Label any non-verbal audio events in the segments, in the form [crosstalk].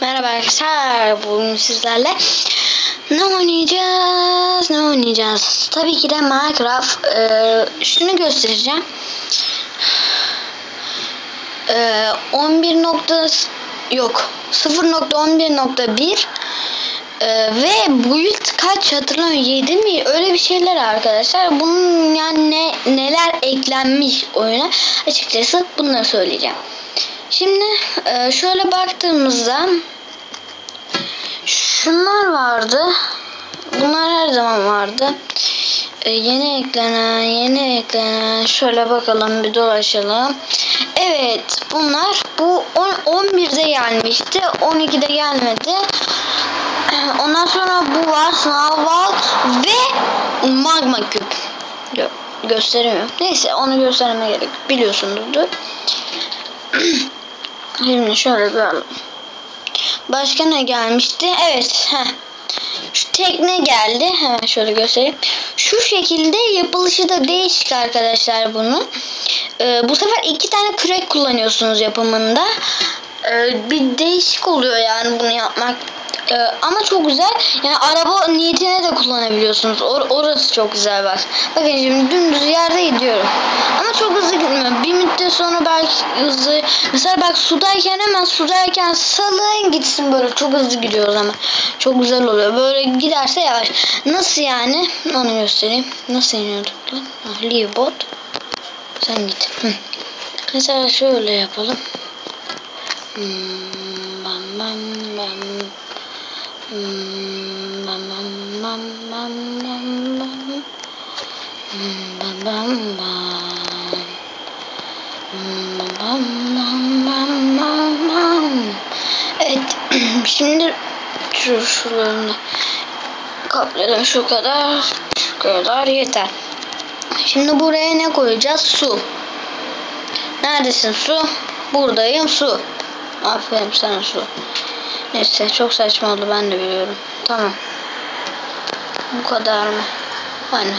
Merhaba arkadaşlar. Bugün sizlerle ne oynayacağız? Ne oynayacağız? Tabii ki de Minecraft. Ee, şunu göstereceğim. Ee, 11 nokta yok 0.11.1 ee, ve build kaç hatırlamıyorum 7 mi öyle bir şeyler arkadaşlar bunun yani ne, neler eklenmiş oyuna açıkçası bunları söyleyeceğim şimdi e, şöyle baktığımızda şunlar vardı bunlar her zaman vardı ee, yeni eklenen yeni eklenen şöyle bakalım bir dolaşalım evet bunlar bu 10, 11'de gelmişti 12'de gelmedi Ondan sonra bu var. Snowball ve magma küp. Gö gösteremiyorum. Neyse onu göstermeme gerek yok. Biliyorsunuzdur. [clears throat] Şimdi şöyle bir. Başka ne gelmişti? Evet. Heh. Şu tekne geldi. Hemen şöyle göstereyim. Şu şekilde yapılışı da değişik arkadaşlar bunun. Ee, bu sefer iki tane kürek kullanıyorsunuz yapımında. Ee, bir değişik oluyor yani bunu yapmak. Ee, ama çok güzel. Yani araba niyetine de kullanabiliyorsunuz. Or orası çok güzel bak. Bakın şimdi dümdüz yerde gidiyorum. Ama çok hızlı gitmiyor. Bir müddet sonra belki hızlı. Mesela bak sudayken hemen sudayken salın gitsin böyle. Çok hızlı gidiyor o zaman. Çok güzel oluyor. Böyle giderse yavaş. Nasıl yani? Onu göstereyim. Nasıl iniyorduk lan? Ah, leave bot. Sen git. Hı. Mesela şöyle yapalım. Hmm, bam bam bam bam bam bam. Hmm, bam bam bam. Hmm, bam bam bam bam bam. Evet. [clears throat] Şimdi şu şuralarını kaplayalım şu kadar. Şu kadar yeter. Şimdi buraya ne koyacağız? Su. Neredesin su? Buradayım su. Aferin sana su. Neyse çok saçma oldu ben de biliyorum. Tamam. Bu kadar mı? Hani.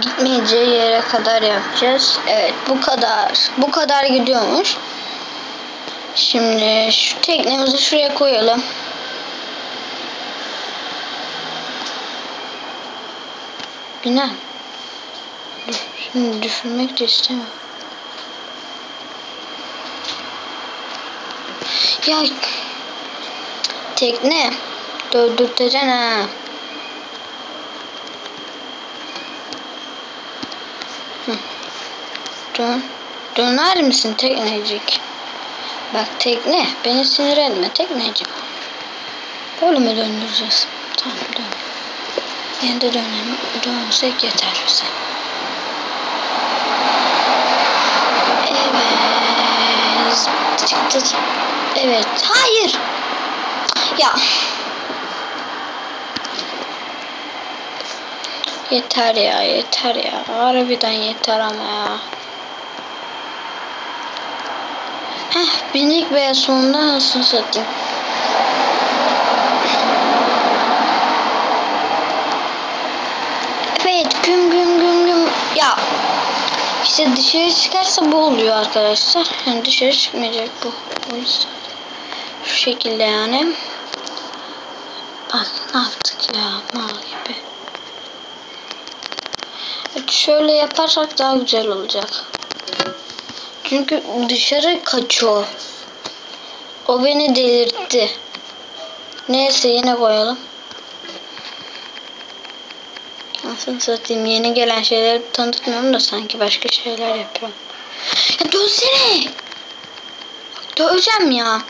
Gitmeyeceği yere kadar yapacağız. Evet bu kadar. Bu kadar gidiyormuş. Şimdi şu teknemizi şuraya koyalım. Bina. Şimdi düşürmek de istemiyorum. Ya tekne dövdürteceksin ha. Dön. Döner misin teknecik? Bak tekne beni sinir etme teknecik. Böyle mi döndüreceğiz? Tamam dön. Yine de dönelim. Dönsek yeter bize. Evet. Çıktı. Evet. Hayır. Ya. Yeter ya yeter ya. Harbiden yeter ama ya. Heh bindik ve sonunda nasıl satayım. Evet güm güm güm güm. Ya işte dışarı çıkarsa bu oluyor arkadaşlar. Yani dışarı çıkmayacak bu. O yüzden. Şu şekilde yani. Bak ne yaptık ya mal gibi. Şöyle yaparsak daha güzel olacak. Çünkü dışarı kaçıyor. O beni delirtti. Neyse yine koyalım. Nasıl satayım yeni gelen şeyleri tanıtmıyorum da sanki başka şeyler yapıyorum. Ya dönsene. Bak döveceğim ya.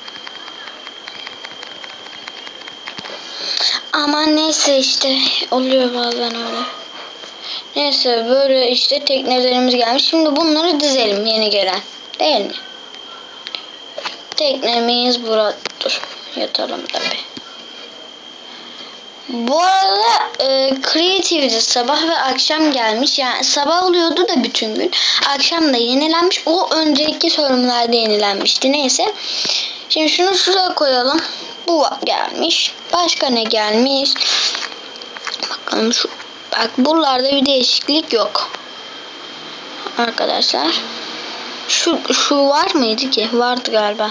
Ama neyse işte oluyor bazen öyle. Neyse böyle işte teknelerimiz gelmiş. Şimdi bunları dizelim yeni gelen. Değil mi? Teknemiz burada. Dur yatalım tabi. Bu arada e, Creative'de sabah ve akşam gelmiş. Yani sabah oluyordu da bütün gün. Akşam da yenilenmiş. O önceki sorunlarda yenilenmişti. Neyse. Şimdi şunu şuraya koyalım. Bu gelmiş. Başka ne gelmiş? Bakalım şu. Bak buralarda bir değişiklik yok. Arkadaşlar. Şu, şu var mıydı ki? Vardı galiba.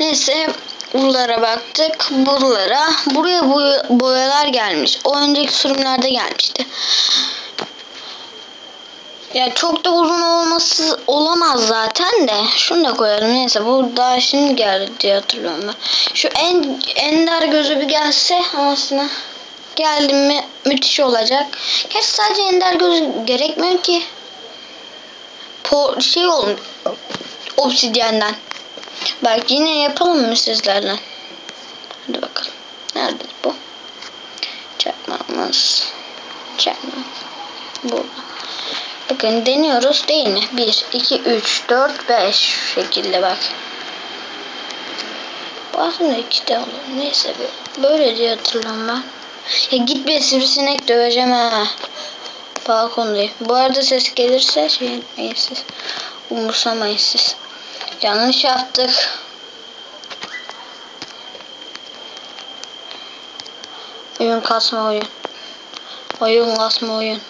Neyse buralara baktık. Buralara. Buraya boy- boyalar gelmiş. O önceki sürümlerde gelmişti. Ya çok da uzun olması olamaz zaten de. Şunu da koyalım. Neyse bu daha şimdi geldi diye hatırlıyorum ben. Şu en ender gözü bir gelse aslında geldi mi müthiş olacak. Gerçi sadece ender göz gerekmiyor ki. Po şey olun obsidyenden. Bak yine yapalım mı sizlerle? Hadi bakalım. Nerede bu? Çakmamız. Çakma. Bu. Bakın deniyoruz değil mi? 1, 2, 3, 4, 5 şu şekilde bak. Aslında iki de olur. Neyse böyle diye hatırlıyorum ben. Ya git be sivrisinek döveceğim ha. Balkondayım. Bu arada ses gelirse şey etmeyin siz. Umursamayın siz. Yanlış yaptık. Oyun kasma oyun. Oyun kasma oyun.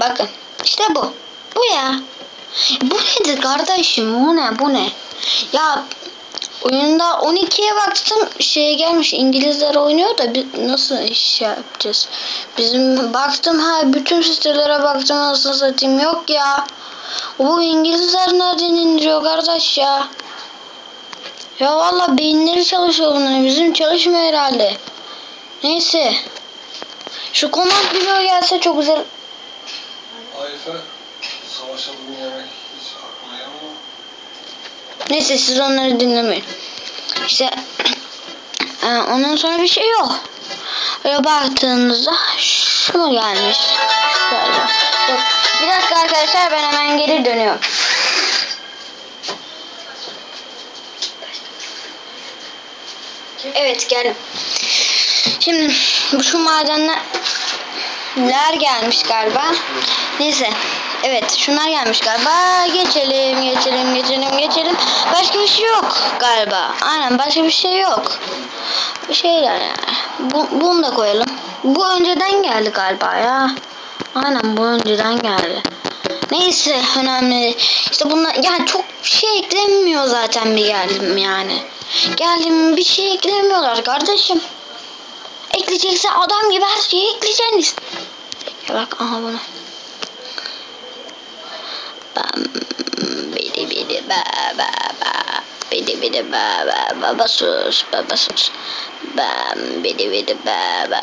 Bakın işte bu. Bu ya. Bu nedir kardeşim? Bu ne? Bu ne? Ya oyunda 12'ye baktım şeye gelmiş İngilizler oynuyor da biz nasıl iş yapacağız? Bizim baktım ha bütün sitelere baktım nasıl satayım yok ya. Bu İngilizler nereden indiriyor kardeş ya? Ya valla beyinleri çalışıyor bunların bizim çalışmıyor herhalde. Neyse. Şu komand video gelse çok güzel. Ayfe savaşalım yemek hiç aklıma gelmiyor. Neyse siz onları dinlemeyin. İşte [clears throat] e, ondan sonra bir şey yok. Öyle baktığınızda şu mu gelmiş? Galiba. Yok. Bir dakika arkadaşlar ben hemen geri dönüyorum. Evet geldim. Şimdi bu şu madenler gelmiş galiba. Neyse. Evet şunlar gelmiş galiba. Geçelim geçelim geçelim geçelim. Başka bir şey yok galiba. Aynen başka bir şey yok. Bir şeyler yani. Bu, bunu da koyalım. Bu önceden geldi galiba ya. Aynen bu önceden geldi. Neyse önemli. İşte bunlar yani çok bir şey eklenmiyor zaten bir geldim yani. Geldim bir şey eklemiyorlar kardeşim. Ekleyecekse adam gibi her şeyi ekleyeceksiniz. Ya bak aha bunu. Bam bidi bidi ba ba ba bidi bidi ba ba baba sus baba sus. Bam bidi bidi ba ba.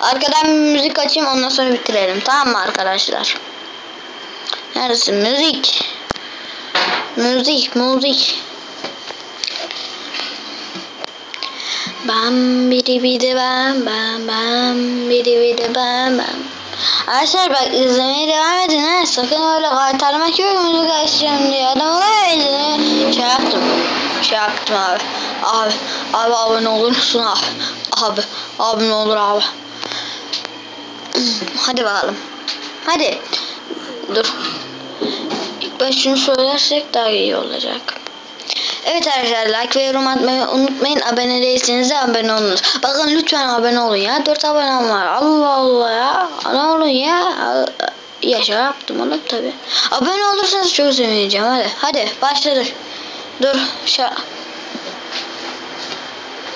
Arkadan müzik açayım ondan sonra bitirelim tamam mı arkadaşlar? Neresi müzik? Müzik müzik. Bam bidi bidi bam bam bam bidi bidi bam bam. Arkadaşlar bak izlemeye devam edin ha. Sakın öyle kaytarmak yok müzik açacağım diye. Adam öyle şey yaptım. Şey yaptım abi. Abi. Abi abone olur musun abi? Abi. Abi ne olur abi. Hadi bakalım. Hadi. Dur. Şunu söylersek daha iyi olacak. Evet arkadaşlar like ve yorum atmayı unutmayın. Abone değilseniz de abone olunuz. Bakın lütfen abone olun ya. 4 abonem var. Allah Allah ya. Ne olun ya. Yaşa yaptım onu tabi. Abone olursanız çok sevineceğim. Hadi. Hadi başladık. Dur. Şa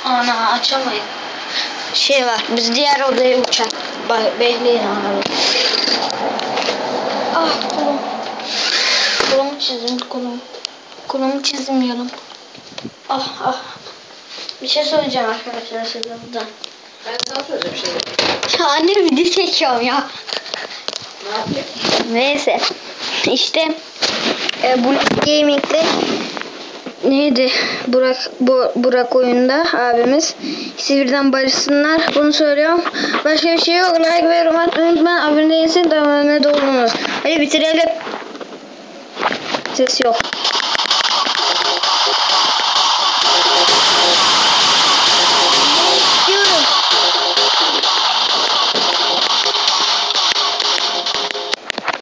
Ana açamayın. Şey var. Biz diğer odaya uçak. Be- Bekleyin abi. Ah çizdim kolum. Kolumu çizmiyorum. Ah ah. Bir şey söyleyeceğim arkadaşlar size buradan. Ben sana söyleyeceğim şimdi. Ya anne video çekiyorum ya. Ne yapayım? Neyse. İşte e, Bulut Gaming'de neydi? Burak bu, Burak oyunda abimiz. İkisi birden barışsınlar. Bunu söylüyorum. Başka bir şey yok. Like ve yorum atmayı unutmayın. Abone değilsin. Abone de olunuz. Hadi bitirelim. 继续